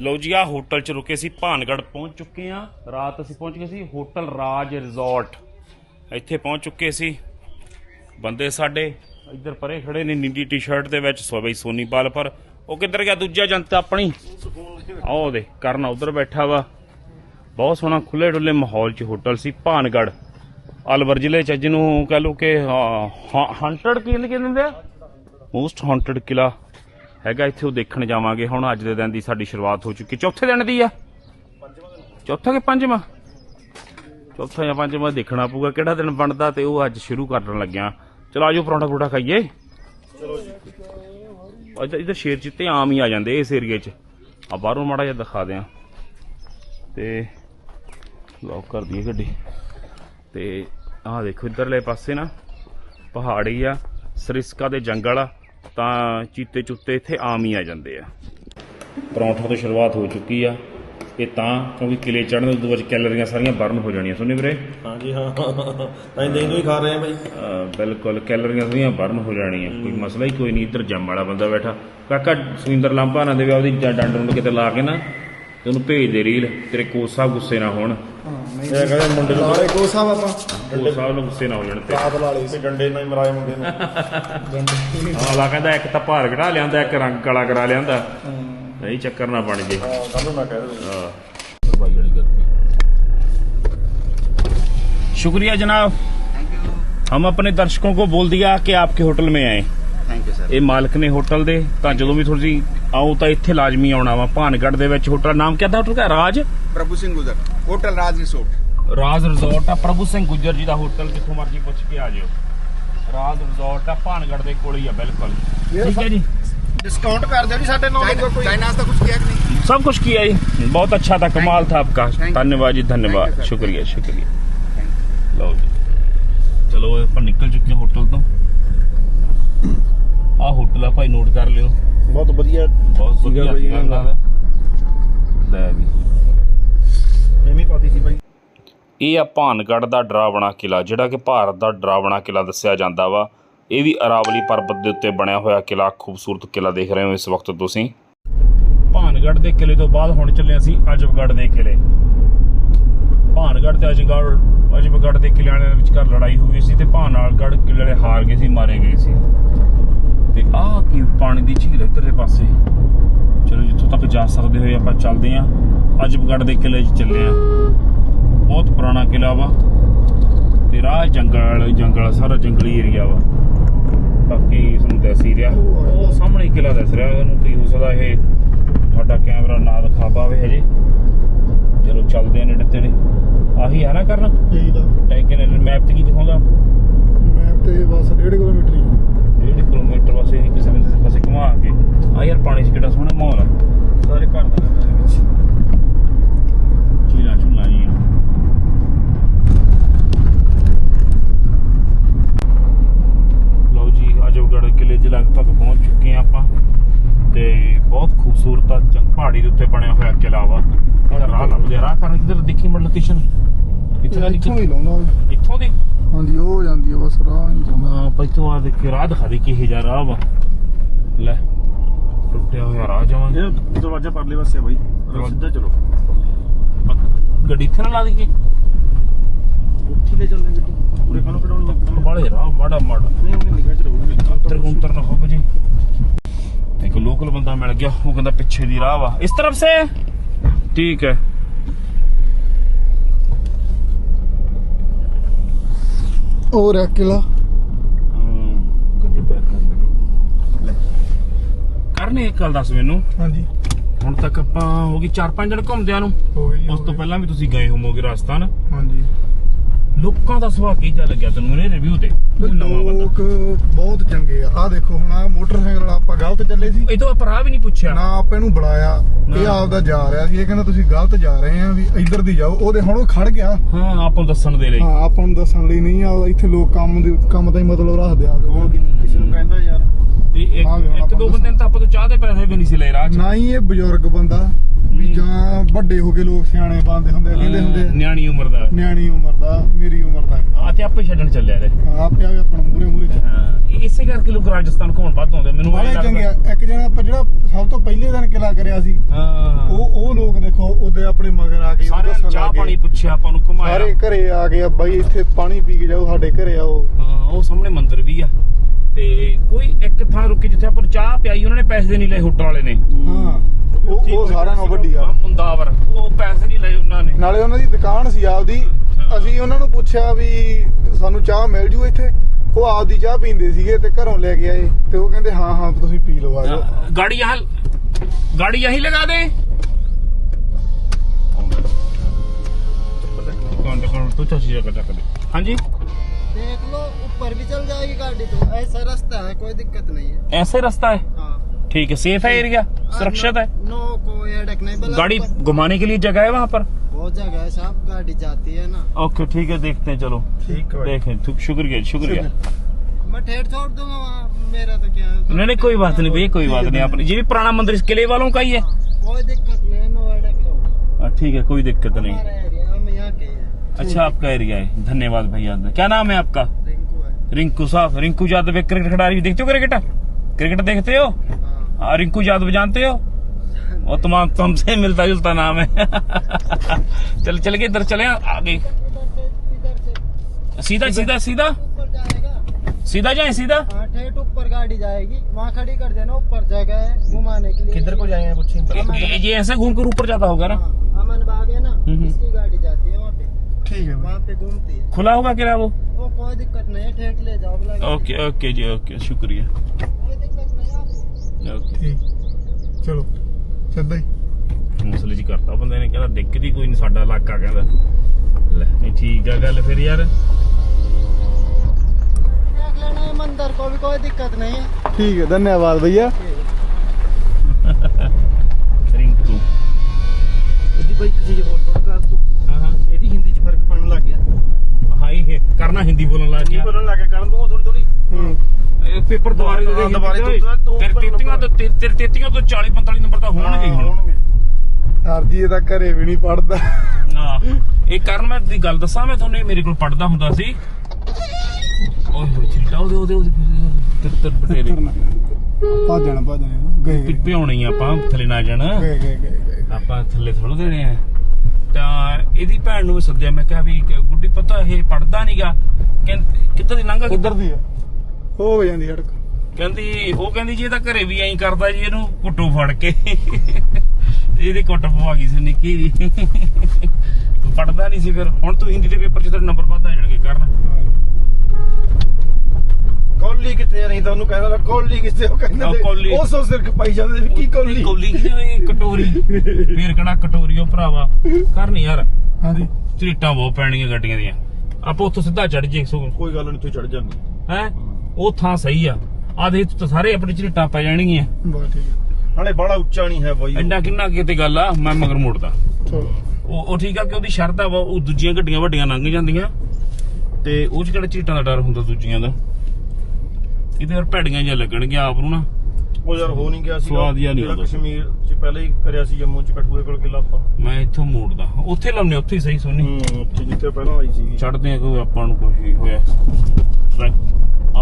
ਲੋ ਜੀ ਆ ਹੋਟਲ ਚ ਰੁਕੇ ਸੀ, ਭਾਨਗੜ ਪਹੁੰਚ ਚੁੱਕੇ ਆ ਰਾਤ ਅਸੀਂ ਪਹੁੰਚ ਗਏ ਸੀ ਹੋਟਲ ਰਾਜ ਰਿਜ਼ੋਰਟ। ਇੱਥੇ ਪਹੁੰਚ ਚੁੱਕੇ ਸੀ। ਬੰਦੇ ਸਾਡੇ ਇੱਧਰ ਪਰੇ ਖੜੇ ਨੇ, ਨੀਲੀ ਟੀ-ਸ਼ਰਟ ਦੇ ਵਿੱਚ, ਸੋ ਬਈ ਸੋਨੀਪਾਲ ਪਰ। ਉਹ ਕਿੱਧਰ ਗਿਆ? ਦੂਜਾ ਜਨਤਾ ਆਪਣੀ। ਆਹ ਦੇ ਕਰਨ ਉਧਰ ਬੈਠਾ ਵਾ। ਬਹੁਤ ਸੋਹਣਾ ਖੁੱਲੇ ਡੁੱਲੇ ਮਾਹੌਲ ਚ ਹੋਟਲ ਸੀ, ਭਾਨਗੜ। ਅਲਵਰ ਜ਼ਿਲ੍ਹੇ ਚ ਜਿਹਨੂੰ ਕਹ ਲੋ ਕਿ ਹੰਟਡ ਕੀ ਕਹਿੰਦੇ ਆ? ਮੋਸਟ ਹੌਂਟਡ ਕਿਲਾ। ਹੈਗਾ ਇੱਥੇ, ਉਹ ਦੇਖਣ ਜਾਵਾਂਗੇ। ਹੁਣ ਅੱਜ ਦੇ ਦਿਨ ਦੀ ਸਾਡੀ ਸ਼ੁਰੂਆਤ ਹੋ ਚੁੱਕੀ। ਚੌਥੇ ਦਿਨ ਦੀ ਆ? ਚੌਥਾ ਕਿ ਪੰਜਵਾਂ? ਚੌਥਾ ਜਾਂ ਪੰਜਵਾਂ ਦੇਖਣਾ ਪਊਗਾ ਕਿਹੜਾ ਦਿਨ ਬਣਦਾ ਤੇ ਉਹ ਅੱਜ ਸ਼ੁਰੂ ਕਰਨ ਲੱਗਿਆ। ਚਲੋ, ਆਜੋ ਪਰੌਂਠਾ ਪਰੌਂਠਾ ਖਾਈਏ। ਚਲੋ ਜੀ। ਇੱਧਰ ਸ਼ੇਰ ਚਿੱਤੇ ਆਮ ਹੀ ਆ ਜਾਂਦੇ ਇਸ ਏਰੀਏ 'ਚ। ਆ ਬਾਹਰੋਂ ਮਾੜਾ ਜਿਹਾ ਦਿਖਾ ਦਿਆਂ। ਤੇ ਲੌਕ ਕਰ ਦਈਏ ਗੱਡੀ। ਤੇ ਆਹ ਦੇਖੋ ਇਧਰਲੇ ਪਾਸੇ ਨਾ ਪਹਾੜੀ ਆ, ਸਰਿਸਕਾ ਦੇ ਜੰਗਲ ਆ। ਤਾਂ ਚੀਤੇ ਚੁੱਤੇ ਇੱਥੇ ਆਮ ਹੀ ਆ ਜਾਂਦੇ ਆ। ਪਰੌਂਠਾ ਤੋਂ ਸ਼ੁਰੂਆਤ ਹੋ ਚੁੱਕੀ ਆ। ਇਹ ਤਾਂ ਕਿਉਂਕਿ ਕਿਲੇ ਚੜ੍ਹਨ ਦੇ ਵਿੱਚ ਕੈਲਰੀਆਂ ਸਾਰੀਆਂ ਬਰਨ ਹੋ ਜਾਣੀਆਂ। ਸੁਣੀ ਵੀਰੇ। ਹਾਂਜੀ ਹਾਂ ਤਾਂ ਦਹੀਂ ਤੋਂ ਹੀ ਖਾ ਰਹੇ ਆ ਬਾਈ। ਅਹ ਬਿਲਕੁਲ ਕੈਲਰੀਆਂ ਸਾਰੀਆਂ ਬਰਨ ਹੋ ਜਾਣੀਆਂ। ਕੋਈ ਮਸਲਾ ਹੀ ਕੋਈ ਨਹੀਂ ਇੱਧਰ ਜੰਮ ਵਾਲਾ ਬੰਦਾ ਬੈਠਾ। ਕਾਕਾ ਸੁਰਿੰਦਰ ਲਾਂਭਾ ਨਾ ਦੇਵੇ ਡ- ਡੰਡ ਨੂੰ ਕਿਤੇ ਲਾ ਕੇ ਨਾ ਤੇ ਉਹਨੂੰ ਭੇਜ ਦੇ ਰੀਲ ਤੇਰੇ ਕੋਚ ਸਾਹਿਬ ਗੁੱਸੇ ਨਾ ਹੋਣ ਇਹ ਕਹਿੰਦੇ ਮੁੰਡੇ ਨੂੰ ਲਾਲੇ ਕੋ ਸਾਹਿਬ ਆਪਾਂ ਕੋਚ ਸਾਹਿਬ ਨੂੰ ਗੁੱਸੇ ਨਾ ਹੋ ਜਾਣ ਤੇ ਆਪ ਲਾਲੇ ਵੀ ਡੰਡੇ ਨਾਲ ਹੀ ਮਰਾਏ ਮੁੰਡੇ ਨੂੰ ਆਲਾ ਕਹਿੰਦਾ ਇੱਕ ਤਾਂ ਭਾਰ ਘਟਾ ਲਿਆਂਦਾ ਇੱਕ ਰੰਗ ਕਾਲਾ ਕਰਾ ਲਿਆਂਦਾ ਨਹੀਂ ਚੱਕਰ ਨਾ ਬਣ ਜੇ ਹਾਂ ਕੱਲ ਨੂੰ ਨਾ ਕਹਿ ਦੇ शुक्रिया जनाब हम अपने दर्शकों को बोल दिया कि आपके होटल में आए ਥੈਂਕ ਯੂ ਸਰ ਇਹ ਮਾਲਕ ਨੇ ਹੋਟਲ ਦੇ ਤਾਂ ਜਦੋਂ ਵੀ ਤੁਸੀਂ ਆਓ ਤਾਂ ਇੱਥੇ ਲਾਜ਼ਮੀ ਆਉਣਾ ਵਾ ਭਾਨਗੜ ਦੇ ਵਿੱਚ ਹੋਟਲ ਨਾਮ ਕਿਆ ਦਾ ਹੋਟਲ ਦਾ Raj Prabhu Singh Gujjar hotel Raj resort Raj resort ਆ ਪ੍ਰਭੂ ਸਿੰਘ ਗੁੱਜਰ ਜੀ ਦਾ ਹੋਟਲ ਜਿੱਥੋਂ ਮਰਜ਼ੀ ਪੁੱਛ ਕੇ ਆ ਜਿਓ ਰਾਜ ਰਿਜ਼ੋਰਟ ਆ ਭਾਨਗੜ ਦੇ ਕੋਲ ਹੀ ਆ ਬਿਲਕੁਲ ਠੀਕ ਹੈ ਜੀ डिस्काउंट कर दो जी साढ़े नौ चाय नाश्ता कुछ किया कि नहीं सब कुछ किया जी बहुत अच्छा था कमाल था आपका Thank you. धन्यवाद जी धन्यवाद Thank you, sir. शुक्रिया शुक्रिया ਲਓ ਜੀ ਚਲੋ ਇਹ ਆਪਾਂ ਨਿਕਲ ਚੁੱਕੇ ਹਾਂ ਹੋਟਲ ਆਹ ਹੋਟਲ ਆ ਭਾਈ ਨੋਟ ਕਰ ਲਿਓ। ਬਹੁਤ ਵਧੀਆ ਬਹੁਤ ਸੀਗਾ ਵਧੀਆ ਦਾ ਲੈ ਵੀ। ਐਵੇਂ ਪਾਤੀ ਸੀ ਬਾਈ। ਇਹ ਆ ਭਾਨਗੜ ਦਾ ਡਰਾਵਣਾ ਕਿਲਾ ਜਿਹੜਾ ਕਿ ਭਾਰਤ ਦਾ ਡਰਾਵਣਾ ਕਿਲਾ ਦੱਸਿਆ ਜਾਂਦਾ ਵਾ। ਇਹ ਵੀ ਅਰਾਵਲੀ ਪਰਬਤ ਦੇ ਉੱਤੇ ਬਣਿਆ ਹੋਇਆ ਕਿਲਾ ਖੂਬਸੂਰਤ ਕਿਲਾ ਦੇਖ ਰਹੇ ਹੋ ਇਸ ਵਕਤ ਤੁਸੀਂ। ਭਾਨਗੜ ਦੇ ਕਿਲੇ ਤੋਂ ਬਾਅਦ ਹੁਣ ਚੱਲੇ ਅਸੀਂ ਅਜਬਗੜ ਦੇ ਕਿਲੇ ਭਾਨਗੜ ਤੇ ਅਜਗੜ ਅਜਬਗੜ ਦੇ ਕਿਲਿਆਂ ਦੇ ਵਿਚਕਾਰ ਲੜਾਈ ਹੋਈ ਸੀ ਤੇ ਭਾਨਗੜ ਕਿਲੇ ਵਾਲੇ ਹਾਰ ਗਏ ਸੀ ਮਾਰੇ ਗਏ ਸੀ। ਤੇ ਆਹ ਕੀ ਪਾਣੀ ਦੀ ਝੀਲ ਇੱਧਰ ਦੇ ਪਾਸੇ? ਚਲੋ ਜਿੱਥੋਂ ਤੱਕ ਜਾ ਸਕਦੇ ਹੋਏ ਆਪਾਂ ਚੱਲਦੇ ਆਂ ਅਜਬਗੜ ਦੇ ਕਿਲੇ 'ਚ ਚੱਲੇ ਆਂ ਬਹੁਤ ਪੁਰਾਣਾ ਕਿਲਾ ਵਾ ਤੇ ਰਾਹ ਜੰਗਲ ਜੰਗਲ ਸਾਰਾ ਜੰਗਲੀ ਏਰੀਆ ਵਾ। ਬਾਕੀ ਤੁਹਾਨੂੰ ਦੱਸ ਹੀ ਰਿਹਾ। ਉਹ ਸਾਹਮਣੇ ਕਿਲਾ ਦੱਸ ਰਿਹਾ। ਉਹਨੂੰ ਕੀ ਹੋ ਸਕਦਾ ਇਹ ਤੁਹਾਡਾ ਕੈਮਰਾ ਨਾ ਦਿਖਾ ਪਾਵੇ ਹਜੇ। ਚਲੋ ਚੱਲਦੇ ਆ ਨੇੜੇ ਤੇੜੇ। ਆਹੀ ਹੈ ਨਾ ਕਰਨ? ਇਹੀ ਦਾ ਮੈਪ ਤੇ ਕੀ ਦਿਖਾਉਂਦਾ? ਮੈਪ ਤੇ ਬਸ 1.5 ਕਿਲੋਮੀਟਰ ਹੀ। 1.5 ਕਿਲੋਮੀਟਰ ਵਾਸਤੇ ਅਸੀਂ ਕਿਸੇ ਕਿਸੇ ਪਾਸੇ ਘੁਮਾ ਕੇ। ਆ ਯਾਰ ਪਾਣੀ 'ਚ ਕਿੱਡਾ ਸੋਹਣਾ ਮਾਹੌਲ ਆ। ਸਾਰੇ ਘਰ ਦਾ ਇਹਦੇ ਵਿੱਚ। ਝੀਲਾਂ ਝੂਲਾਂ ਜੀ ਲਓ ਜੀ ਅਜਬਗੜ ਕਿਲੇ ਦੇ ਲਗਭਗ ਪਹੁੰਚ ਚੁੱਕੇ ਹਾਂ ਆਪਾਂ। ਤੇ ਬਹੁਤ ਖੂਬਸੂਰਤ ਆ ਚੰਗ ਪਹਾੜੀ ਦੇ ਉੱਤੇ ਬਣਿਆ ਹੋਇਆ ਕਿਲਾ ਵਾ। ਇਹਦਾ ਰਾਹ ਲੱਭ ਗਿਆ ਰਾਹ ਕਰਨ ਕਿਧਰ ਦੇਖੀ ਮੜ ਲੋਕੇਸ਼ਨ ਦਾ ਇੱਥੋਂ ਹੀ ਇੱਥੋਂ ਦੀ? ਹਾਂਜੀ ਉਹ ਜਾਂਦੀ ਆ ਬਸ ਰਾਹ ਹੀ ਜਾਂਦਾ। ਹਾਂ ਪਈਤੋਂ ਆ ਦੇਖ ਰਾਹ ਦਿਖਾ ਦੇ ਕਿਹੇ ਜਾ ਰਾਹ ਵਾ। ਲੈ ਟੁੱਟਿਆ ਹੋਇਆ ਰਾਹ ਜਾਵਾਂਗੇ ਇਹ ਦਰਵਾਜ਼ਾ ਪਰਲੇ ਪਾਸੇ ਆ ਬਾਈ ਸਿੱਧਾ ਚਲੋ। ਗੱਡੀ ਇੱਥੇ ਨਾ ਲਾ ਦਈਏ। ਉੱਥੇ ਲੈ ਚੱਲਦੇ ਗੱਡੀ। ਪੂਰੇ ਕਾਨੂੰ ਕਢਾਉਣੀ ਆ ਬਾਲੇ ਰਾਹ ਮਾੜਾ ਮਾੜਾ। ਨਹੀਂ ਉਹਨੇ ਨਿਗਾਹ ਚ ਰਹੂਗੀ। ਅੰਤਰ ਗੁੰਤਰ ਨਾ ਹੋਵੇ ਜੀ। ਇੱਕ ਲੋਕਲ ਬੰਦਾ ਮਿਲ ਗਿਆ ਉਹ ਕਹਿੰਦਾ ਪਿੱਛੇ ਦੀ ਰਾਹ ਵਾ। ਇਸ ਤਰਫ ਸੇ? ਠੀਕ ਹੈ। ਉਹ ਰਹਿ ਕਿਲਾ ਗੱਡੀ ਪੈਕ ਕਰ ਲੈ। ਕਰਨੇ ਇੱਕ ਗੱਲ ਦੱਸ ਮੈਨੂੰ। ਹਾਂਜੀ। ਹੁਣ ਤੱਕ ਆਪਾਂ ਹੋ ਗਈ 4-5 ਦਿਨ ਘੁੰਮਦਿਆਂ ਨੂੰ। ਹੋ ਗਈ ਉਸ ਤੋਂ ਪਹਿਲਾਂ ਵੀ ਤੁਸੀਂ ਗਏ ਹੋਵੋਗੇ ਰਾਜਸਥਾਨ। ਹਾਂਜੀ। ਲੋਕਾਂ ਦਾ ਸੁਭਾਅ ਕੀ ਜਿਹਾ ਲੱਗਿਆ ਤੈਨੂੰ ਮੇਰੇ ਰਿਵਿਊ ਤੇ? ਤੂੰ ਨਵਾਂ ਬੰਦਾ। ਲੋਕ ਬਹੁਤ ਚੰਗੇ ਆ। ਆ ਦੇਖੋ ਹੁਣ ਆਹ ਮੋਟਰਸਾਈਕਲ ਆਪਾਂ ਗਲਤ ਚੱਲੇ ਸੀ। ਇਹ ਤੋਂ ਆਪਾਂ ਰਾਹ ਵੀ ਨਹੀਂ ਪੁੱਛਿਆ। ਨਾ ਆਪਾਂ ਇਹਨੂੰ ਬੁਲਾਇਆ। ਇਹ। ਆਪਦਾ ਜਾ ਰਿਹਾ ਸੀ ਇਹ ਕਹਿੰਦਾ ਤੁਸੀਂ ਗਲਤ ਜਾ ਰਹੇ ਆ ਵੀ ਇੱਧਰ ਦੀ ਜਾਓ ਉਹਦੇ ਹੁਣ ਉਹ ਖੜ ਗਿਆ। ਹਾਂ ਆਪਾਂ ਨੂੰ ਦੱਸਣ ਦੇ ਲਈ। ਹਾਂ ਆਪਾਂ ਨੂੰ ਦੱਸਣ ਲਈ ਨਹੀਂ ਆ ਇੱਥੇ ਲੋਕ ਕੰਮ ਦੇ ਕੰਮ ਦਾ ਹੀ ਮਤਲਬ ਰੱਖਦੇ ਆ। ਕੌਣ ਕਿ- ਕਿਸੇ ਨੂੰ ਕਹਿੰਦਾ ਯਾਰ। ਤੇ ਇੱਕ ਇੱਕ ਆਪਾਂ ਦੋ ਨੂੰ ਬੰਦੇ ਨੇ ਤਾਂ ਆਪਾਂ ਤੋਂ ਚਾਹ ਦੇ ਪੈਸੇ ਵੀ ਨਹੀਂ ਸੀ ਲਏ ਰਾਹ 'ਚ। ਨਾ ਹੀ ਇਹ ਬਜ਼ੁਰਗ ਬੰਦਾ ਵੀ ਜਾਂ ਵੱਡੇ ਹੋ ਕੇ ਲੋਕ ਸਿਆਣੇ ਬੰਦੇ ਹੁੰਦੇ ਆ, ਕਹਿੰਦੇ ਹੁੰਦੇ ਆ, ਨਿਆਣੀ ਉਮਰ ਦਾ। ਨਿਆਣੀ ਉਮਰ ਦਾ ਮੇਰੀ ਉਮਰ ਦਾ ਆ ਤੇ ਆਪੇ ਛੱਡਣ ਚੱਲਿਆ ਰੇ ਹਾਂ, ਆਪੇ ਆਵੇ ਆਪਣਾ ਮੂਰੇ ਮੂਰੇ ਚ ਹਾਂ ਇਹ ਇਸੇ ਕਰਕੇ ਲੋਕ ਰਾਜਸਥਾਨ ਘੁੰਮਣ ਵੱਧ ਆਉਂਦੇ ਮੈਨੂੰ ਐਂ ਬਾਲੇ ਲੱਗਦਾ। ਚੰਗੇ ਆ। ਇੱਕ ਜਣਾ ਆਪਾਂ ਜਿਹੜਾ ਸਭ ਤੋਂ ਪਹਿਲੇ ਦਿਨ ਕਿਲਾ ਕਰਿਆ ਸੀ ਹਾਂ। ਉਹ ਦੇਖੋ ਉਹਦੇ ਆਪਣੇ ਮਗਰ ਆ ਕੇ ਸਾਰਿਆਂ ਨੂੰ ਚਾਹ ਪਾਣੀ ਪੁੱਛਿਆ ਆਪਾਂ ਨੂੰ ਘੁਮਾਇਆ। ਸਾਰੇ ਘਰੇ ਆ ਗਏ ਆ ਬਾਈ ਇੱਥੇ ਪਾਣੀ ਪੀ ਕੇ ਜਾਓ ਸਾਡੇ ਘਰੇ ਆਓ। ਹਾਂ ਉਹ ਸਾਹਮਣੇ ਮੰਦਿਰ ਵੀ ਆ। ਤੇ ਕੋਈ ਇੱਕ ਥਾਂ ਰੁਕੀ ਜਿੱਥੇ ਆਪਾਂ ਚਾਹ ਪਿਆਈ ਉਹਨਾਂ ਨੇ ਪੈਸੇ ਨਹੀਂ ਲਏ ਹੋਟਲ ਵਾਲੇ ਨੇ। ਹਾਂ। ਉਹ ਉਹ ਸਾਰਿਆਂ ਵੱਡੀ ਆ ਮੁੰਦਾਵਰ। ਉਹ ਪੈਸੇ ਨਹੀਂ ਲਏ ਉਹਨਾਂ ਨੇ। ਨਾਲੇ ਉਹਨਾਂ ਦੀ ਦੁਕਾਨ ਸੀ ਆਪਦੀ। ਅਸੀਂ ਉਹਨਾਂ ਨੂੰ ਪੁੱਛਿਆ ਵੀ ਸਾਨੂੰ ਚਾਹ ਮਿਲ ਜੂ ਇੱਥੇ। ਉਹ ਆਪਦੀ ਚਾਹ ਪੀਂਦੇ ਸੀਗੇ ਤੇ ਘਰੋਂ ਲੈ ਕੇ ਆਏ। ਤੇ ਉਹ ਕਹਿੰਦੇ ਹਾਂ ਹਾਂ ਤੁਸੀਂ ਪੀ ਲਓ ਜਾਓ। ਗਾੜੀ ਯਹਾਂ ਗਾੜੀ ਯਹੀਂ ਲਗਾ ਦੇ। ਦੇ ਹਾਂਜੀ? देख लो ऊपर भी चल जाएगी गाड़ी तो। ऐसा रास्ता है कोई दिक्कत नहीं है। ऐसे रास्ता है? हाँ। ठीक है सेफ़ है एरिया सुरक्षित है? नो कोई नहीं गाड़ी घुमाने के लिए जगह है वहाँ पर? बहुत जगह है साहब गाड़ी जाती है ना। ओके ठीक है देखते हैं चलो। ਠੀਕ देखें थुक- शुक्रिया शुक्रिया। मैं ठेठ छोड़ दूँगा वहाँ मेरा तो क्या नहीं नहीं कोई बात नहीं भैया कोई बात नहीं आपने ये भी पुराना मंदिर किले वालों का ही है। हाँ, कोई दिक्कत नहीं है नो अड़क हाँ, ठीक है कोई दिक्कत नहीं हमारा एरिया हम यहाँ के ही है अच्छा आपका एरिया है। धन्यवाद भैया। क्या नाम है आपका? रिंकू साहब। रिंकू यादव एक क्रिकेट खिलाड़ी देखते हो क्रिकेट? क्रिकेट देखते हो? हाँ। रिंकू यादव जानते हो? वो तमाम तुमसे मिलता जुलता नाम है। चल चल के इधर चले आगे। सीधा सीधा सीधा। सीधा जाए सीधा। हाँ, ऊपर गाड़ी जाएगी। वहाँ खड़ी कर देना ऊपर जगह है घुमाने के लिए। किधर को जाएँगे कुछ ये ऐसे घूम कर ऊपर जाता होगा ना? हाँ, अमन बाग है ना हम्म, हम्म। इसकी गाड़ी जाती है वहाँ पे ਠੀਕ ਹੈ ਬਾਈ वहाँ पे घूमती है खुला होगा क्या वो वो कोई दिक्कत नहीं है ठेठ ले जाओ बोला गाड़ी। ओके ओके जी ओके शुक्रिया कोई दिक्कत नहीं है आपको ओके ਠੀਕ ਚਲੋ ਸਿੱਧਾ ਹੀ ਹੌਸਲੇ ਜੀ ਕਰਤਾ ਬੰਦੇ ਨੇ ਕਹਿੰਦਾ ਦਿੱਕਤ ਹੀ ਕੋਈ ਨਹੀਂ ਸਾਡਾ ਇਲਾਕਾ ਕਹਿੰਦਾ ਲੈ ਨਹੀਂ ਠੀਕ ਆ ਗੱਲ ਫਿਰ ਯਾਰ देख लेना है मंदिर को भी कोई दिक्कत नहीं है ਠੀਕ ਹੈ ਧੰਨਵਾਦ ਭਈਆ ਰਿੰਕੂ ਇਹਦੀ ਹਿੰਦੀ ਬੋਲਣ ਲੱਗ ਗਿਆ। ਬੋਲਣ ਲੱਗ ਗਿਆ ਕਰਨ ਦੂੰਗਾ ਥੋੜੀ ਥੋੜੀ ਇਹ ਪੇਪਰ ਦੁਬਾਰੇ ਦੇ ਦੇ ਹਾਂ, ਦੁਬਾਰੇ ਤੋਂ- ਤੋਂ- ਤੋਂ ਤੇਰੇ ਉੱਪਰ ਤੇਤੀਆਂ ਤੋਂ ਤੇਰੇ ਤੇਰੇ ਤੇਤੀਆਂ ਤੋਂ 40 45 ਨੰਬਰ ਤਾਂ ਹੋਣਗੇ ਹੀ ਹੁਣ। ਸਰ ਜੀ ਇਹ ਤਾਂ ਘਰੇ ਵੀ ਨਹੀਂ ਪੜਦਾ ਨਾ ਇਹ ਕਰਨ ਮੈਂ ਦੀ ਗੱਲ ਦੱਸਾਂ ਮੈਂ ਤੁਹਾਨੂੰ ਇਹ ਮੇਰੇ ਕੋਲ ਪੜਦਾ ਹੁੰਦਾ ਸੀ। ਓਏ ਹੋਏ ਚਿਲਟਾ ਉਹਦੇ ਉਹਦੇ ਉਹਦੇ ਤਿੱਤਰ ਬਟੇਰੇ ਭਾਜਣ ਭਾਜਣ। ਗਏ। ਪਿਉਣੀ ਆਪਾਂ ਥੱਲੇ ਨਾ ਜਾਣਾ। ਗਏ ਗਏ ਗਏ ਆਪਾਂ ਥੱਲੇ ਥੋੜਾ ਦੇਣੇ ਆ। ਤਾਂ ਇਹਦੀ ਭੈਣ ਨੂੰ ਵੀ ਸੱਦਿਆ। ਮੈਂ ਕਿਹਾ ਵੀ ਕਿ ਗੁੱਡੀ ਪਤਾ ਇਹ ਪੜਦਾ ਨਹੀਂਗਾ ਕਿੱਧਰ ਦੀ ਲੰਘਾ ਉਧਰ ਦੀ ਆ। ਹੋ ਜਾਂਦੀ ਸੜਕ ਕਹਿੰਦੀ ਉਹ ਕਹਿੰਦੀ ਜੀ ਇਹ ਤਾਂ ਘਰੇ ਵੀ ਐਂ ਕਰਦਾ ਜੀ ਇਹਨੂੰ ਕੁੱਟੂ ਫੜ ਕੇ। ਇਹਦੀ ਕੁੱਟ ਪਵਾ ਗਈ ਸੀ ਨਿੱਕੀ ਦੀ ਪੜਦਾ ਨਹੀਂ ਸੀ ਫਿਰ। ਹੁਣ ਤੂੰ ਹਿੰਦੀ ਦੇ ਪੇਪਰ 'ਚ ਤੇਰੇ ਨੰਬਰ ਵੱਧ ਆ ਜਾਣਗੇ ਕਰਨ। ਕੌਲੀ ਕਿੱਥੇ ਆ? ਨਹੀਂ ਤਾਂ ਉਹਨੂੰ ਕਹਿੰਦਾ ਕੌਲੀ ਕਿੱਥੇ ਉਹ ਕਹਿੰਦੇ। ਉਹ ਸੋ ਸਿਰ ਪਾਈ ਜਾਂਦੇ ਸੀ ਕੀ ਕੌਲੀ? ਕੌਲੀ ਕਟੋਰੀ। ਫੇਰ ਕਹਣਾ ਕਟੋਰੀ ਉਹ ਭਰਾਵਾ। ਕਰ ਨੀ ਯਾਰ। ਹਾਂਜੀ। ਝਰੀਟਾਂ ਬਹੁਤ ਪੈਣੀਆਂ ਗੱਡੀਆਂ ਦੀਆਂ। ਆਪਾਂ ਉੱਥੋਂ ਸਿੱਧਾ ਚੜ ਜੇ ਸੋ ਕੋਈ ਗੱਲ ਨਹੀਂ ਤੂੰ ਚੜ ਜਾਂਦੀ ਹੈ? ਉਹ ਥਾਂ ਸਹੀ ਆ। ਆ ਦੇ ਤਾਂ ਸਾਰੇ ਆਪਣੇ ਝਰੀਟਾਂ ਪੈ ਜਾਣਗੀਆਂ। ਬਸ ਠੀਕ ਹਾਲੇ ਬੜਾ ਉੱਚਾ ਨਹੀਂ ਹੈ ਬਾਈ। ਐਡਾ ਕਿੰਨਾ ਕਿਤੇ ਗੱਲ ਆ ਮੈਂ ਮਗਰ ਮੁੜਦਾ। ਉਹ ਉਹ ਠੀਕ ਆ ਕਿ ਉਹਦੀ ਸ਼ਰਤ ਆ ਵਾ ਉਹ ਦੂਜੀਆਂ ਗੱਡੀਆਂ ਵੱਡੀਆਂ ਲੰਘ ਜਾਂਦੀਆਂ। ਤੇ ਉਹ ਚ ਕਿਹੜਾ ਝੀਟਾਂ ਦਾ ਡਰ ਹੁੰਦਾ ਦੂਜੀਆਂ ਦਾ? ਇਹਦੇ ਫਿਰ ਭੈੜੀਆਂ ਜਿਹਾ ਲੱਗਣਗੀਆਂ ਆਪ ਨੂੰ ਨਾ। ਉਹ ਯਾਰ ਹੋ ਨਹੀਂ ਗਿਆ ਸੀ ਸਵਾਦ ਜਿਹਾ ਨਹੀਂ ਆਉਂਦਾ। ਕਸ਼ਮੀਰ ਚ ਪਹਿਲਾਂ ਹੀ ਕਰਿਆ ਸੀ ਜੰਮੂ ਚ ਕਠੂਏ ਕੋਲ ਕਿਲਾ ਆਪਾਂ। ਮੈਂ ਇੱਥੋਂ ਮੋੜਦਾ। ਉੱਥੇ ਲਾਉਨੇ ਉੱਥੇ ਹੀ ਸਹੀ ਸੋਨੀ ਹੂੰ ਉੱਥੇ ਜਿੱਥੇ ਪਹਿਲਾਂ ਆਈ ਸੀ ਚੜਦੇ ਆ ਕੋਈ ਆਪਾਂ ਨੂੰ ਹੀ ਹੋਇਆ।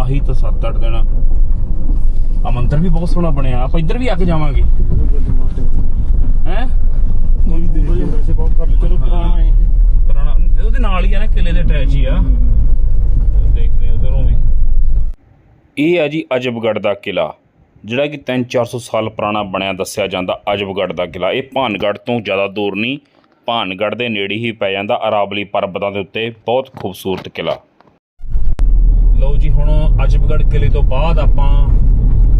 ਆਹੀ ਤਾਂ ਸੱਤ ਅੱਠ ਦਿਨ ਆ। ਮੰਦਰ ਵੀ ਬਹੁਤ ਸੋਹਣਾ ਬਣਿਆ। ਆਪਾਂ ਇੱਧਰ ਵੀ ਆ ਕੇ ਜਾਵਾਂਗੇ। ਹੈ? ਕੋਈ ਦੇ ਵੈਸੇ ਬਹੁਤ ਕਰ ਲੈ ਚਲੋ ਪੁਰਾਣਾ ਉਹਦੇ ਨਾਲ ਹੀ ਆ ਨਾ ਕਿਲੇ ਦੇ ਅਟੈਚ ਹੀ ਆ ਉਧਰੋਂ ਵੀ ਇਹ ਆ ਜੀ ਅਜਬਗੜ੍ਹ ਦਾ ਕਿਲਾ ਜਿਹੜਾ ਕਿ 3-400 ਸਾਲ ਪੁਰਾਣਾ ਬਣਿਆ ਦੱਸਿਆ ਜਾਂਦਾ ਅਜਬਗੜ੍ਹ ਦਾ ਕਿਲਾ ਇਹ ਭਾਨਗੜ੍ਹ ਤੋਂ ਜ਼ਿਆਦਾ ਦੂਰ ਨਹੀਂ, ਭਾਨਗੜ੍ਹ ਦੇ ਨੇੜੇ ਹੀ ਪੈ ਜਾਂਦਾ ਅਰਾਬਲੀ ਪਰਬਤਾਂ ਦੇ ਉੱਤੇ ਬਹੁਤ ਖੂਬਸੂਰਤ ਕਿਲਾ ਲਓ ਜੀ, ਹੁਣ ਅਜਬਗੜ੍ਹ ਕਿਲੇ ਤੋਂ ਬਾਅਦ ਆਪਾਂ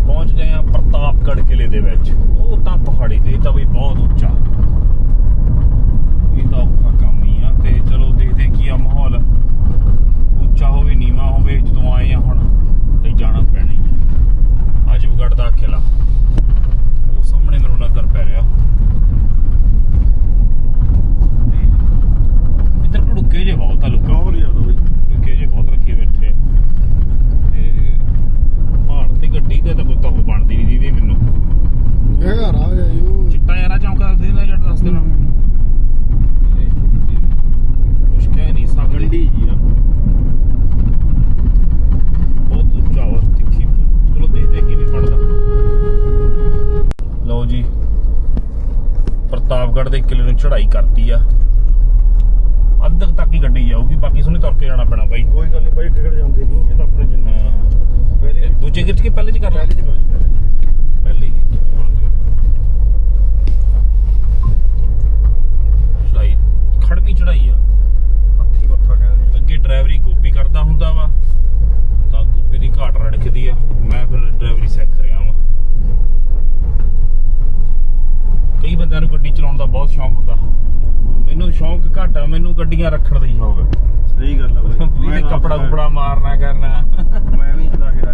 ਪਹੁੰਚ ਗਏ ਆ ਪ੍ਰਤਾਪਗੜ੍ਹ ਕਿਲੇ ਦੇ ਵਿੱਚ। ਉਹ ਤਾਂ ਪਹਾੜੀ ਤੇ ਤਾਂ ਵੀ ਬਹੁਤ ਉੱਚਾ। ਇਹ ਤਾਂ ਔਖਾ ਕੰਮ ਹੀ ਆ ਤੇ ਚਲੋ ਦੇਖਦੇ ਕੀ ਆ ਮਾਹੌਲ ਉੱਚਾ ਹੋਵੇ ਨੀਵਾ ਹੋਵੇ ਜਦੋਂ ਆਏ ਆ ਹੁਣ ਤੇ ਜਾਣਾ ਪੈਣਾ ਹੀ ਆ ਅਜਬਗੜ੍ਹ ਦਾ ਕਿਲਾ ਉਹ ਸਾਹਮਣੇ ਮੈਨੂੰ ਨਜ਼ਰ ਪੈ ਰਿਹਾ ਤੇ ਇੱਧਰ ਘੜੁੱਕੇ ਜੇ ਬਹੁਤ ਆ ਲੋਕਾਂ ਬਹੁਤ ਜ਼ਿਆਦਾ ਬਾਈ ਘੜੁੱਕੇ ਜੇ ਬਹੁਤ ਰੱਖੇ ਬੈਠੇ ਤੇ ਪਹਾੜ ਤੇ ਗੱਡੀ ਤੇ ਤਾਂ ਕੋਈ ਤਾਂ ਬਣਦੀ ਨਹੀਂ ਦੀਦੀ ਮੈਨੂੰ ਇਹ ਘਰ ਆ ਗਿਆ ਯੋ ਚਿੱਟਾ ਪ੍ਰਤਾਪਗੜ੍ਹ ਦੇ ਕਿਲੇ ਨੂੰ ਚੜ੍ਹਾਈ ਕਰਤੀ ਆ। ਅੱਧ ਤੱਕ ਹੀ ਗੱਡੀ ਜਾਊਗੀ ਬਾਕੀ ਸੁਣੀ ਤੁਰ ਕੇ ਜਾਣਾ ਪੈਣਾ ਬਾਈ। ਕੋਈ ਗੱਲ ਨਹੀਂ ਬਾਈ ਟਿਕਟ ਜਾਂਦੇ ਨਹੀਂ ਇਹ ਤਾਂ ਆਪਣੇ ਜਿੰਨਾ ਦੂਜੇ ਗਿੱਟ ਕੇ ਪਹਿਲੇ ਚ ਕਰ ਲਾ ਪਹਿਲੇ ਚੜਾਈ ਖੜਵੀਂ ਚੜਾਈ ਆ। ਹੱਥੀ ਮੱਥਾ ਕਹਿੰਦੇ ਅੱਗੇ ਡਰਾਈਵਰੀ ਗੋਪੀ ਕਰਦਾ ਹੁੰਦਾ ਵਾ ਤਾਂ ਗੋਪੀ ਦੀ ਘਾਟ ਰੜਕਦੀ ਆ ਮੈਂ ਫਿਰ ਡਰਾਈਵਰੀ ਸਿੱਖ ਰਿਹਾ ਵਾਂ ਕਈ ਬੰਦਿਆਂ ਨੂੰ ਗੱਡੀ ਚਲਾਉਣ ਦਾ ਬਹੁਤ ਸ਼ੌਂਕ ਹੁੰਦਾ। ਮੈਨੂੰ ਸ਼ੌਂਕ ਘੱਟ ਆ ਮੈਨੂੰ ਗੱਡੀਆਂ ਰੱਖਣ ਦਾ ਹੀ ਸ਼ੌਂਕ ਆ। ਸਹੀ ਗੱਲ ਆ ਬਾਈ। ਮੈਂ ਕਪੜਾ ਕੁਪੜਾ ਮਾਰਨਾ ਕਰਨਾ। ਮੈਂ ਵੀ ਚਲਾ ਕੇ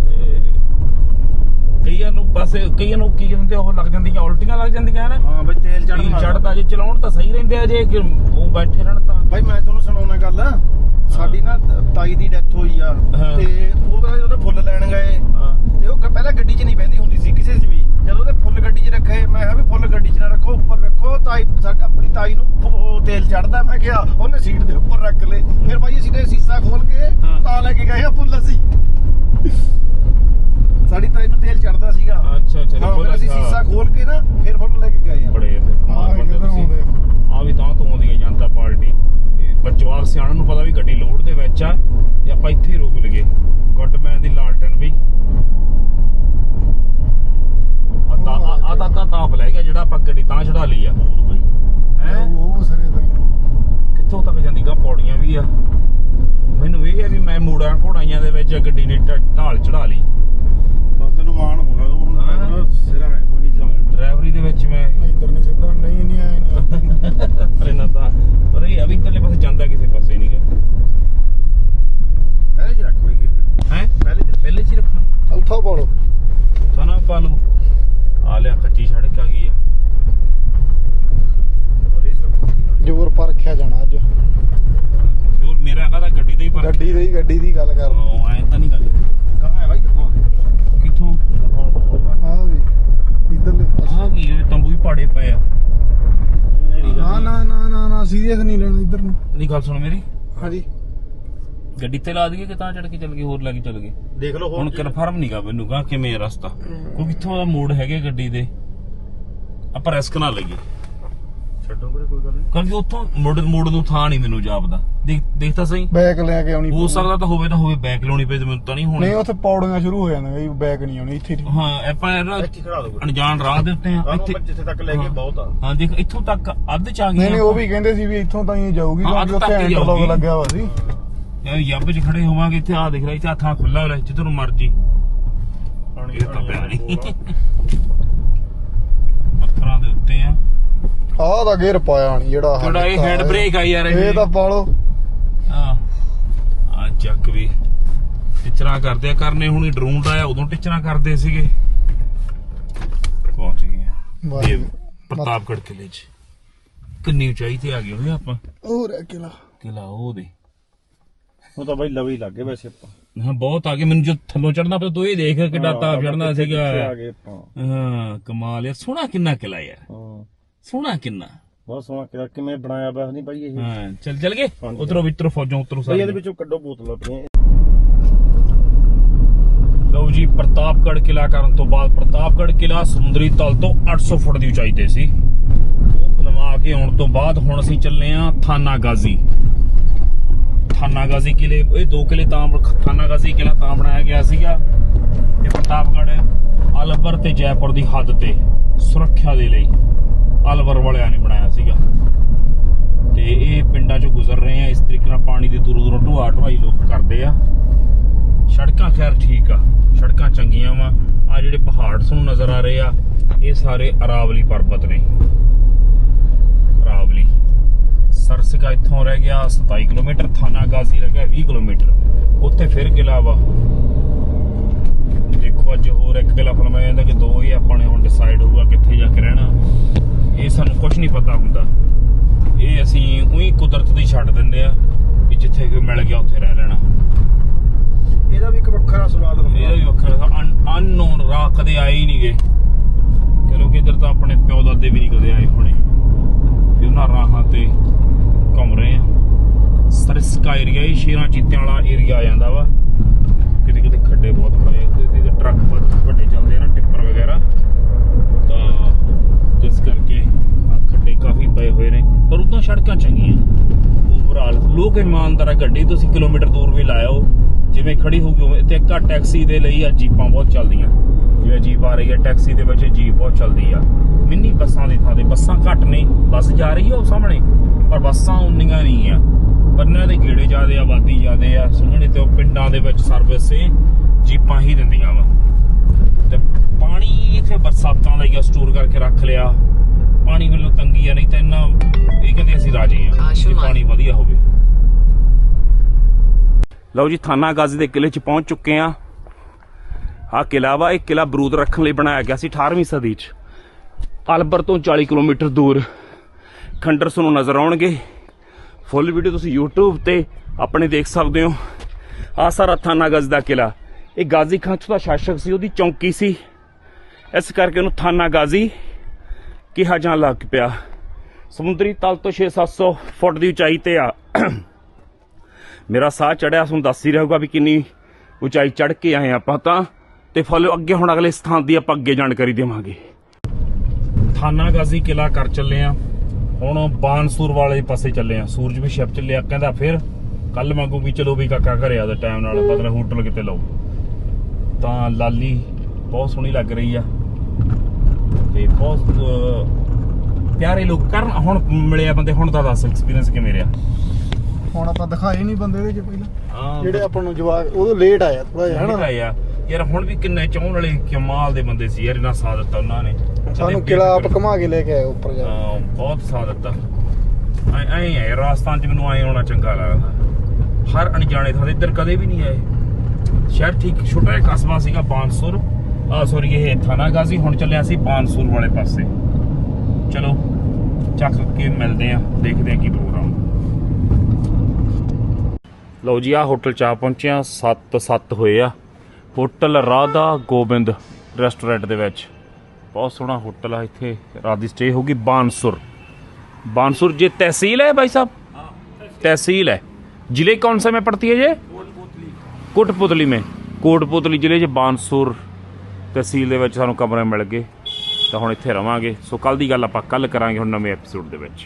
ਤੇ ਕਈਆਂ ਨੂੰ ਬਸ ਕਈਆਂ ਨੂੰ ਕੀ ਕਹਿੰਦੇ ਉਹ ਲੱਗ ਜਾਂਦੀਆਂ ਉਲਟੀਆਂ ਲੱਗ ਜਾਂਦੀਆਂ ਨੇ ਹਾਂ ਬਾਈ ਤੇਲ ਚੜਨ ਚੜਦਾ ਜੇ ਚਲਾਉਣ ਤਾਂ ਸਹੀ ਰਹਿੰਦੇ ਆ ਜੇ ਉਹ ਬੈਠੇ ਰਹਿਣ ਤਾਂ। ਬਾਈ ਮੈਂ ਤੁਹਾਨੂੰ ਸੁਣਾਉਣਾ ਗੱਲ। ਸਾਡੀ ਨਾ ਤਾਈ ਦੀ ਡੈਥ ਹੋਈ ਆ। ਹਾਂ। ਤੇ ਉਹ ਉਹਦੇ ਫੁੱਲ ਲੈਣ ਗਏ। ਹਾਂ। ਤੇ ਉਹ ਪਹਿਲਾਂ ਗੱਡੀ 'ਚ ਨਹੀਂ ਬਹਿੰਦੀ ਹੁੰਦੀ ਸੀ ਕਿਸੇ 'ਚ ਵੀ ਜਦੋਂ ਉਹਦੇ ਫੁੱਲ ਗੱਡੀ 'ਚ ਰੱਖੇ ਮੈਂ ਕਿਹਾ ਵੀ ਫੁੱਲ ਗੱਡੀ 'ਚ ਨਾ ਰੱਖੋ ਉੱਪਰ ਰੱਖੋ ਤਾਈ ਸਾਡੀ ਆਪਣੀ ਤਾਈ ਨੂੰ ਫ- ਉਹ ਤੇਲ ਚੜਦਾ ਮੈਂ ਕਿਹਾ ਉਹਨੇ ਸੀਟ ਦੇ ਉੱਪਰ ਰੱਖ ਲਏ ਫਿਰ ਬਾਈ ਅਸੀਂ ਨੇ ਸੀਸਾ ਖੋਲ ਕੇ ਹਾਂ। ਤਾਂ ਲੈ ਕੇ ਗਏ ਆ ਫੁੱਲ ਅਸੀਂ। ਸਾਡੀ ਤਾਈ ਨੂੰ ਤੇਲ ਚੜਦਾ ਸੀਗਾ। ਅੱਛਾ ਅੱਛਾ ਹਾਂ ਫਿਰ ਅਸੀਂ ਸੀਸਾ ਖੋਲ ਕੇ ਨਾ ਫਿਰ ਫੁੱਲ ਲੈ ਕੇ ਗਏ ਆ। ਬੜੇ ਇਹਦੇ ਕਮਾਲ ਬੰਦੇ ਤੁਸੀਂ। ਆ? ਵੀ ਤਾਂ ਤੋਂ ਆਉਂਦੀ ਹੈ ਜਨਤਾ ਪਾਰਟੀ। ਬੱਚਵਾਲ ਸਿਆਣਨ ਨੂੰ ਪਤਾ ਵੀ ਗੱਡੀ ਲੋਡ ਦੇ ਵਿੱਚ ਆ ਤੇ ਆਪਾਂ ਇੱਥੇ ਹੀ ਰੋਕ ਲਈਏ। ਗੁੱਡਮੈਨ ਦੀ ਲਾਲਟਨ ਵੀ। ਆ ਤਾਂ ਆ- ਆ ਤਾਂ ਤਾਂ ਤਾਪ ਲੈ ਗਿਆ ਜਿਹੜਾ ਆਪਾਂ ਗੱਡੀ ਤਾਂ ਚੜਾ ਲਈ ਆ ਹੈ ਉਹ ਸਰੇ ਤਾਂ ਹੀ। ਕਿੱਥੋਂ ਤੱਕ ਜਾਂਦੀ ਗਾ ਪੌੜੀਆਂ ਵੀ ਆ। ਮੈਨੂੰ ਇਹ ਹੈ ਵੀ ਮੈਂ ਮੂੜਾਂ ਘੋੜਾਈਆਂ ਦੇ ਵਿੱਚ ਗੱਡੀ ਨੇ ਢਾਲ ਚੜਾ ਲਈ। ਬਸ ਤੈਨੂੰ ਮਾਣ ਹੋ ਗਿਆ ਹੁਣ ਹਾਂ। ਮੈਂ ਸਿਰਾ ਹੈ ਕੋਈ ਚੱਲ। ਡਰਾਈਵਰੀ ਦੇ ਵਿੱਚ ਮੈਂ ਇੱਧਰ ਨਹੀਂ ਸਿੱਧਾ ਨਹੀਂ ਨਹੀਂ ਆਏ ਨਹੀਂ। ਪਰ ਇਹਨਾਂ ਤਾਂ ਪਰ ਇਹ ਅਭੀ ਇੱਧਰਲੇ ਪਾਸੇ ਜਾਂਦਾ ਕਿਸੇ ਪਾਸੇ ਨਹੀਂ ਗਾ ਪਹਿਲੇ 'ਚ ਰੱਖ ਬਈ ਗਿਰ ਹੈ? ਪਹਿਲੇ 'ਚ ਪਹਿਲੇ ਚ ਹੀ ਰੱਖਾਂ। ਚੌਥਾ ਪਾਲੋ। ਤਾਂ ਨਾ ਪਾ ਲਓ। ਆ ਲਿਆ ਕੱਚੀ ਸੜਕ ਆ ਗਈ ਆ। ਜ਼ੋਰ ਪਰਖਿਆ ਜਾਣਾ ਅੱਜ। ਗੱਡੀ ਦੇ ਹੀ ਗੱਡੀ ਦੀ ਗੱਲ ਕਰ। ਉਹ ਐ ਤਾਂ ਨਹੀਂ ਗੱਲ। ਕਹਾਂ ਹੈ ਬਾਈ? ਦਿਖਾਓ ਕਿੱਥੋਂ ਦਿਖਾਓ ਦਿਖਾਓ ਆ ਵੀ ਇਧਰਲੇ ਪਾਸੇ। ਆ ਕੀ ਇਹ ਤੰਬੂ ਹੀ ਪਾੜੇ ਪਏ ਆ। ਨਾ ਨਾ ਨਾ ਨਾ ਨਾ ਸੀਰੀਅਸ ਨਹੀਂ ਲੈਣਾ ਇਧਰ ਨੂੰ। ਇਹਦੀ ਗੱਲ ਸੁਣ ਮੇਰੀ। ਹਾਂਜੀ। ਗੱਡੀ ਤੇ ਲਾ ਦਈਏ ਕਿ ਤਾਂ ਚੜ ਕੇ ਚੱਲ ਗਈ ਹੋਰ ਲੈ ਕੇ ਚੱਲ ਗਈ ਦੇਖ ਲਓ ਹੁਣ ਕਨਫਰਮ ਨਹੀਂਗਾ ਮੈਨੂੰ ਕਹਾ ਕਿਵੇਂ ਰਸਤਾ। ਕਿਉਂਕਿ ਇੱਥੋਂ ਦਾ ਮੋੜ ਹੈਗੇ ਗੱਡੀ ਦੇ। ਆਪਾਂ ਰਿਸਕ ਨਾ ਲਈਏ। ਛੱਡੋ ਵੀਰੇ ਕੋਈ ਗੱਲ ਨਹੀਂ। ਕਿਉਂਕਿ ਉੱਥੋਂ ਮੁੜ ਮੁੜ ਨੂੰ ਥਾਂ ਨਹੀਂ ਮੈਨੂੰ ਜਾਪਦਾ। ਦੇਖ ਦੇਖ ਤਾਂ ਸਹੀ। ਬੈਕ ਲੈ ਕੇ ਆਉਣੀ ਹੋ। ਸਕਦਾ ਤਾਂ ਹੋਵੇ ਤਾਂ ਹੋਵੇ ਬੈਕ ਲਾਉਣੀ ਪਏ ਤੇ ਮੈਨੂੰ ਤਾਂ ਨਹੀਂ ਹੋਣੀ। ਨਹੀਂ ਉੱਥੇ ਪੌੜੀਆਂ ਸ਼ੁਰੂ ਹੋ ਜਾਂਦੀਆਂ ਜੀ ਬੈਕ ਨਹੀਂ ਆਉਣੀ ਇੱਥੇ। ਹੀ। ਹਾਂ ਆਪਾਂ ਨਾ ਇੱਥੇ ਖੜਾ ਦੋ ਅਣਜਾਣ ਰਾਹ ਦੇ ਉੱਤੇ ਆ। ਇੱਥੇ ਜਿੱਥੇ ਤੱਕ ਲੈ ਕੇ ਬਹੁਤ ਆ। ਹਾਂ ਦੇਖ ਇੱਥੋਂ ਤੱਕ ਅੱਧ ਚ ਆ ਗਏ ਨਹੀਂ ਨਹੀਂ ਉਹ ਵੀ ਕਹਿੰਦੇ ਸੀ ਵੀ ਇੱਥੋਂ ਤਾਂ ਹੀ ਜਾਊਗੀ ਹਾਂ, ਕਿਉਂਕਿ ਉੱਥੇ ਤੱਕ ਹੀ ਇੰਟਰਲੌਕ ਜਾਊਗੀ। ਲੱਗਿਆ ਹੋਇਆ ਸੀ। ਇਹ ਯੱਬ ਚ ਖੜੇ ਹੋਵਾਂਗੇ ਇੱਥੇ ਆ ਦਿਖ ਰਿਹਾ ਇੱਥੇ ਆਹ ਥਾਂ ਖੁੱਲਾ ਹੋਇਆ ਜਿੱਧਰ ਨੂੰ ਮਰਜ਼ੀ। ਪਾਣੀ ਇਹ ਤਾਂ ਪਿਆ ਨਹੀਂ। ਪੱਥਰਾਂ ਦੇ ਉੱਤੇ ਆ। ਆਹ ਦਾ ਗੇਅਰ ਪਾਇਆ ਨਹੀਂ ਜਿਹੜਾ ਥੋੜਾ ਇਹ ਹੈਂਡ ਹੈ। ਬ੍ਰੇਕ ਆ ਯਾਰ ਇਹ ਤਾਂ ਪਾ ਲਓ। ਆ ਆ ਚੱਕ ਵੀ। ਟਿਚਰਾਂ ਕਰਦੇ ਆ ਕਰਨੇ ਹੁਣੀ ਡਰੋਨ ਆਇਆ ਉਦੋਂ ਟਿਚਰਾਂ ਕਰਦੇ ਸੀਗੇ। ਪਹੁੰਚ ਗਏ ਇਹ ਪ੍ਰਤਾਪਗੜ੍ਹ ਕਿਲੇ 'ਚ। ਕਿੰਨੀ ਉਚਾਈ ਤੇ ਆ ਗਏ ਹੋਏ ਆਪਾਂ? ਉਹ ਰਹਿ ਕਿਲਾ। ਕਿਲਾ ਉਹ ਦੇ। ਉਹ ਤਾਂ ਬਾਈ ਲਵੀ ਲੱਗੇ ਵੈਸੇ ਆਪਾਂ। ਹਾਂ ਬਹੁਤ ਆ ਗਏ। ਮੈਨੂੰ ਜੋ ਥੱਲੋਂ ਚੜਨਾ ਪਿਆ ਤੂੰ ਇਹ ਦੇਖ ਕਿੱਡਾ ਤਾਪ ਚੜਨਾ ਸੀਗਾ। ਹਾਂ ਕਮਾਲ ਯਾਰ ਸੋਹਣਾ ਕਿੰਨਾ ਕਿਲਾ ਯਾਰ। ਹਾਂ। ਸੋਹਣਾ ਕਿੰਨਾ? ਬਹੁਤ ਸੋਹਣਾ ਕਿਹਾ ਕਿਵੇਂ ਬਣਾਇਆ ਬਸ ਨਹੀਂ ਬਾਈ ਇਹ? ਹਾਂ ਚੱਲ ਚੱਲ ਗਏ? ਹਾਂਜੀ। ਉਧਰੋਂ ਵਿਤਰੋ ਫੌਜੋਂ ਉਤਰੋ ਬਾਈ ਇਹਦੇ ਸਾਰੇ ਵਿੱਚੋਂ ਕੱਢੋ ਬੋਤਲਾਂ ਪਈਆਂ ਲਓ ਜੀ ਪ੍ਰਤਾਪਗੜ੍ਹ ਕਿਲਾ ਕਰਨ ਤੋਂ ਬਾਅਦ ਪ੍ਰਤਾਪਗੜ੍ਹ ਕਿਲਾ ਸਮੁੰਦਰੀ ਤਲ ਤੋਂ 800 ਫੁੱਟ ਦੀ ਉਚਾਈ ਤੇ ਸੀ। ਉਹ ਫਿਲਮਾ ਕੇ ਆਉਣ ਤੋਂ ਬਾਅਦ ਹੁਣ ਅਸੀਂ ਚੱਲੇ ਆ ਥਾਨਾ ਗਾਜ਼ੀ ਥਾਨਾ ਗਾਜ਼ੀ ਕਿਲੇ ਇਹ ਦੋ ਕਿਲੇ ਤਾਂ ਥਾਨਾ ਗਾਜ਼ੀ ਕਿਲਾ ਤਾਂ ਬਣਾਇਆ ਗਿਆ ਸੀਗਾ ਇਹ ਪ੍ਰਤਾਪਗੜ੍ਹ ਅਲਵਰ ਤੇ ਜੈਪੁਰ ਦੀ ਹੱਦ ਤੇ ਸੁਰੱਖਿਆ ਦੇ ਲਈ। ਅਲਵਰ ਵਾਲਿਆਂ ਨੇ ਬਣਾਇਆ ਸੀਗਾ। ਤੇ ਇਹ ਪਿੰਡਾਂ ਚੋਂ ਗੁਜ਼ਰ ਰਹੇ ਆ, ਇਸ ਤਰੀਕੇ ਨਾਲ ਪਾਣੀ ਦੇ ਦੂਰੋਂ ਦੂਰੋਂ ਢੋਆ ਢਵਾਈ ਲੋਕ ਕਰਦੇ ਆ। ਸੜਕਾਂ ਖੈਰ ਠੀਕ ਆ, ਸੜਕਾਂ ਚੰਗੀਆਂ ਵਾ। ਆ ਜਿਹੜੇ ਪਹਾੜ ਤੁਹਾਨੂੰ ਨਜ਼ਰ ਆ ਰਹੇ ਆ, ਇਹ ਸਾਰੇ ਅਰਾਵਲੀ ਪਰਬਤ ਨੇ। ਅਰਾਵਲੀ। ਸਰਸਕਾ ਇੱਥੋਂ ਰਹਿ ਗਿਆ 27 ਕਿਲੋਮੀਟਰ, ਥਾਨਾ ਗਾਜ਼ੀ ਰਹਿ ਗਿਆ 20 ਕਿਲੋਮੀਟਰ। ਉੱਥੇ ਫਿਰ ਕਿਲਾ ਵਾ। ਦੇਖੋ ਅੱਜ ਹੋਰ ਇੱਕ ਕਿਲਾ ਫਰਮਾਇਆ ਜਾਂਦਾ ਕਿ ਦੋ ਹੀ ਆਪਾਂ ਨੇ ਹੁਣ ਡਿਸਾਈਡ ਹੋਊਗਾ ਕਿੱਥੇ ਜਾ ਕੇ ਰਹਿਣਾ। ਇਹ ਸਾਨੂੰ ਕੁਝ ਨਹੀਂ ਪਤਾ ਹੁੰਦਾ। ਇਹ ਅਸੀਂ ਉਹੀ ਕੁਦਰਤ ਦੀ ਛੱਡ ਦਿੰਦੇ ਆ ਵੀ ਜਿੱਥੇ ਕੋਈ ਮਿਲ ਗਿਆ ਉੱਥੇ ਰਹਿ ਲੈਣਾ। ਇਹਦਾ ਵੀ ਇੱਕ ਵੱਖਰਾ ਸਵਾਦ ਹੁੰਦਾ। ਇਹਦਾ ਵੀ ਵੱਖਰਾ ਅਨਨੋਨ ਰਾਹ ਕਦੇ ਆਏ ਹੀ ਨਹੀਂਗੇ ਕਿਉਂਕਿ ਇਧਰ ਤਾਂ ਆਪਣੇ ਪਿਓ ਦਾਦੇ ਵੀ ਨਹੀਂ ਕਦੇ ਆਏ ਹੋਣੇ। ਵੀ ਉਹਨਾਂ ਰਾਹਾਂ ਤੇ ਘੁੰਮ ਰਹੇ ਆ। ਸਰਸਕਾ ਏਰੀਆ ਹੀ ਸ਼ੇਰਾਂ ਚੀਤਿਆਂ ਵਾਲਾ ਏਰੀਆ ਆ ਜਾਂਦਾ ਵਾ। ਕਿਤੇ ਕਿਤੇ ਖੱਡੇ ਬਹੁਤ ਪਏ ਆ, ਕਿਤੇ ਕਿਤੇ ਟਰੱਕ ਬਹੁਤ ਵੱਡੇ ਚੱਲਦੇ ਆ ਨਾ ਟਿੱਪਰ ਵਗੈਰਾ ਤਾਂ ਜਿਸ ਕਰਕੇ ਸੜਕਾਂ ਚੰਗੀਆਂ। ਓਵਰਆਲ, ਲੋਕ ਇਮਾਨਦਾਰ ਗੱਡੀ, ਤੁਸੀਂ ਕਿਲੋਮੀਟਰ ਦੂਰ ਵੀ ਲਾਇਓ, ਜਿਵੇਂ ਖੜੀ ਹੋਊਗੀ ਉਵੇਂ ਤੇ ਘੱਟ ਟੈਕਸੀ ਦੇ ਲਈ ਆ ਜੀਪਾਂ ਬਹੁਤ ਚੱਲਦੀਆਂ। ਜਿਵੇਂ ਜੀਪ ਆ ਰਹੀ ਹੈ, ਟੈਕਸੀ ਦੇ ਵਿੱਚ ਜੀਪ ਬਹੁਤ ਚੱਲਦੀ ਆ। ਮਿੰਨੀ ਬੱਸਾਂ ਦੀ ਥਾਂ ਤੇ, ਬੱਸਾਂ ਘੱਟ ਨੇ, ਬੱਸ ਜਾ ਰਹੀ ਆ ਉਹ ਸਾਹਮਣੇ, ਪਰ ਬੱਸਾਂ ਉਨੀਆਂ ਨਹੀਂ ਆ। ਬੰਨਿਆਂ ਦੇ ਗੇੜੇ ਜ਼ਿਆਦੇ ਆਬਾਦੀ ਜ਼ਿਆਦੇ ਆ ਸੰਘਣੇ ਤੇ ਪਿੰਡਾਂ ਦੇ ਵਿੱਚ ਸਰਵਿਸ ਇਹ ਜੀਪਾਂ ਹੀ ਦਿੰਦੀਆਂ ਵਾ। ਤੇ ਪਾਣੀ ਇੱਥੇ ਬਰਸਾਤਾਂ ਲਈ ਆ, ਸਟੋਰ ਕਰਕੇ ਰੱਖ ਲਿਆ। ਪਾਣੀ ਵੱਲੋਂ ਤੰਗੀ ਆ ਨਹੀਂ ਤਾਂ ਇੰਨਾ ਇਹ ਕਹਿੰਦੇ ਅਸੀਂ ਰਾਜੀ ਆ ਜੇ ਪਾਣੀ ਵਧੀਆ ਹੋਵੇ। ਲਓ ਜੀ ਥਾਨਾ ਗਾਜ਼ੀ ਦੇ ਕਿਲੇ 'ਚ ਪਹੁੰਚ ਚੁੱਕੇ ਆ ਆ ਕਿਲਾ ਵਾ ਇਹ ਕਿਲਾ ਬਰੂਦ ਰੱਖਣ ਲਈ ਬਣਾਇਆ ਗਿਆ ਸੀ 18ਵੀਂ ਸਦੀ 'ਚ। ਅਲਬਰ ਤੋਂ 40 ਕਿਲੋਮੀਟਰ ਦੂਰ। ਖੰਡਰ ਤੁਹਾਨੂੰ ਨਜ਼ਰ ਆਉਣਗੇ। ਫੁੱਲ ਵੀਡੀਓ ਤੁਸੀਂ YouTube ਤੇ ਆਪਣੇ ਦੇਖ ਸਕਦੇ ਹੋ। ਆ ਸਾਰਾ ਥਾਨਾ ਗਾਜ਼ੀ ਦਾ ਕਿਲਾ ਇਹ ਗਾਜ਼ੀ ਖਾਨ ਦਾ ਸ਼ਾਸਕ ਸੀ ਉਹਦੀ ਚੌਂਕੀ ਸੀ। ਇਸ ਕਰਕੇ ਉਹਨੂੰ ਥਾਨਾ ਗਾਜ਼ੀ ਕਿਹਾ ਜਾਣ ਲੱਗ ਪਿਆ। ਸਮੁੰਦਰੀ ਤਲ ਤੋਂ 6-700 ਫੁੱਟ ਦੀ ਉਚਾਈ ਤੇ ਆ। ਮੇਰਾ ਸਾਹ ਚੜਿਆ, ਤੁਹਾਨੂੰ ਦੱਸ ਹੀ ਰਹੂਗਾ ਵੀ ਕਿੰਨੀ ਉਚਾਈ ਚੜ ਕੇ ਆਏ ਆਪਾਂ ਤਾਂ। ਤੇ ਫੁੱਲ ਅੱਗੇ ਹੁਣ ਅਗਲੇ ਸਥਾਨ ਦੀ ਆਪਾਂ ਅੱਗੇ ਜਾਣਕਾਰੀ ਦੇਵਾਂਗੇ। ਥਾਨਾ ਗਾਜ਼ੀ ਕਿਲਾ ਕਰ ਚੱਲੇ ਆ ਹੁਣ ਬਾਨਸੂਰ ਵਾਲੇ ਪਾਸੇ ਚੱਲੇ ਆ ਸੂਰਜ ਵੀ ਛਿਪ ਚੱਲਿਆ, ਕਹਿੰਦਾ ਫਿਰ ਕੱਲ ਮੰਗੂ ਵੀ ਚਲੋ ਵੀ ਕਾਕਾ ਘਰੇ ਆ ਦਾ ਟਾਈਮ ਨਾਲ ਬਦਲ ਹੋਟਲ ਕਿਤੇ ਲਓ। ਤਾਂ ਲਾਲੀ ਬਹੁਤ ਸੋਹਣੀ ਲੱਗ ਰਹੀ ਆ। ਤੇ ਬਹੁਤ ਪਿਆਰੇ ਲੋਕ ਕਰਨ। ਹੁਣ ਮਿਲਿਆ ਬੰਦੇ ਹੁਣ ਤਾਂ ਦੱਸ ਐਕਸਪੀਰੀਅੰਸ ਕਿਵੇਂ ਰਿਹਾ? ਹੁਣ ਆਪਾਂ ਦਿਖਾਏ ਨਹੀਂ ਬੰਦੇ ਦੇ ਚ ਪਹਿਲਾਂ। ਜਿਹੜੇ ਆਪਾਂ ਨੂੰ ਜਵਾਬ ਉਦੋਂ ਲੇਟ ਆਇਆ ਥੋੜਾ ਜਿਹਾ ਹਣਾ ਹਨਾ ਯਾਰ ਯਾਰ ਹੁਣ ਵੀ ਕਿੰਨੇ ਚਾਹਣ ਵਾਲੇ ਕਮਾਲ ਦੇ ਬੰਦੇ ਸੀ ਯਾਰ ਇਹਨਾਂ ਸਾਥ ਦਿੱਤਾ ਉਹਨਾਂ ਨੇ। ਸਾਨੂੰ ਕਿਲਾ ਆਪ ਘੁਮਾ ਕੇ ਲੈ ਕੇ ਆਏ ਉੱਪਰ ਜਾ ਹਾਂ, ਬਹੁਤ ਸਾਥ ਦਿੱਤਾ। ਐ ਐ ਹੈ ਰਾਜਸਥਾਨ ਚ ਮੈਨੂੰ ਐ ਆਉਣਾ ਚੰਗਾ ਲੱਗਦਾ। ਹਰ ਅਣਜਾਣੇ ਥਾਂ ਤੇ ਇੱਧਰ ਕਦੇ ਵੀ ਨਹੀਂ ਆਏ। ਸ਼ਹਿਰ ਠੀਕ ਛੋਟਾ ਜਿਹਾ ਕਸਬਾ ਸੀਗਾ ਬਾਨਸੁਰ ਆ ਸੌਰੀ ਇਹ ਥਾਨਾ ਗਾਜ਼ੀ ਹੁਣ ਚੱਲਿਆ ਸੀ ਬਾਨਸੁਰ ਵਾਲੇ ਪਾਸੇ ਚਲੋ ਚੱਕ ਕੇ ਮਿਲਦੇ ਆ ਦੇਖਦੇ ਆ ਕੀ ਪ੍ਰੋਗਰਾਮ ਲਓ ਜੀ ਆ ਹੋਟਲ ਚ ਆ ਪਹੁੰਚਿਆ 7 7 ਹੋਏ ਆ ਹੋਟਲ ਰਾਧਾ ਗੋਬਿੰਦ ਰੈਸਟੋਰੈਂਟ ਦੇ ਵਿੱਚ ਬਹੁਤ ਸੋਹਣਾ ਹੋਟਲ ਆ ਇੱਥੇ ਰਾਤ ਦੀ ਸਟੇ ਹੋਗੀ ਬਾਨਸੁਰ बानसुर ये तहसील है भाई साहब तहसील है जिले कौन सा में पड़ती है ये कोटपुतली में ਕੋਟਪੁਤਲੀ ਜ਼ਿਲ੍ਹੇ 'ਚ ਬਾਨਸੁਰ ਤਹਿਸੀਲ ਦੇ ਵਿੱਚ ਸਾਨੂੰ ਕਮਰੇ ਮਿਲ ਗਏ, ਤਾਂ ਹੁਣ ਇੱਥੇ ਰਵਾਂਗੇ। ਸੋ ਕੱਲ ਦੀ ਗੱਲ ਆਪਾਂ ਕੱਲ ਕਰਾਂਗੇ ਹੁਣ ਨਵੇਂ ਐਪੀਸੋਡ ਦੇ ਵਿੱਚ।